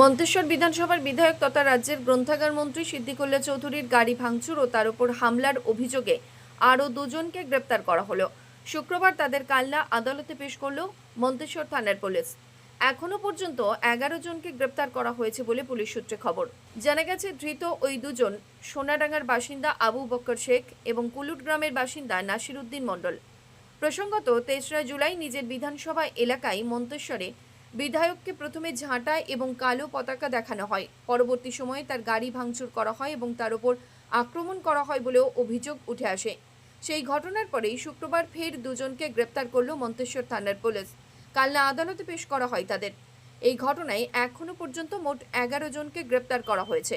মন্তেশ্বর বিধানসভার বিধায়ক তথা রাজ্যের গ্রন্থাগার মন্ত্রী সিদ্দিকুল্লা চৌধুরীর গাড়ি ভাঙচুর ও তার উপর হামলার অভিযোগে আরও দুজনকে গ্রেপ্তার করা হলো। শুক্রবার তাদের কালনা আদালতে পেশ করল মন্তেশ্বর থানার পুলিশ। এখনও পর্যন্ত এগারো জনকে গ্রেপ্তার করা হয়েছে বলে পুলিশ সূত্রে খবর। জানা গেছে, ধৃত ওই দুজন সোনাডাঙ্গার বাসিন্দা আবু বক্কর শেখ এবং কুলুট গ্রামের বাসিন্দা নাসির উদ্দিন মণ্ডল। প্রসঙ্গত, তেসরা জুলাই নিজের বিধানসভা এলাকায় মন্তেশ্বরে বিধায়ককে প্রথমে ঝাঁটা এবং কালো পতাকা দেখানো হয়। পরবর্তী সময়ে তার গাড়ি ভাঙচুর করা হয় এবং তার উপর আক্রমণ করা হয় বলেও অভিযোগ উঠে আসে। সেই ঘটনার পরেই শুক্রবার ফের দুজনকে গ্রেপ্তার করল মন্তেশ্বর থানার পুলিশ। কালনা আদালতে পেশ করা হয় তাদের। এই ঘটনায় এখনও পর্যন্ত মোট এগারো জনকে গ্রেপ্তার করা হয়েছে।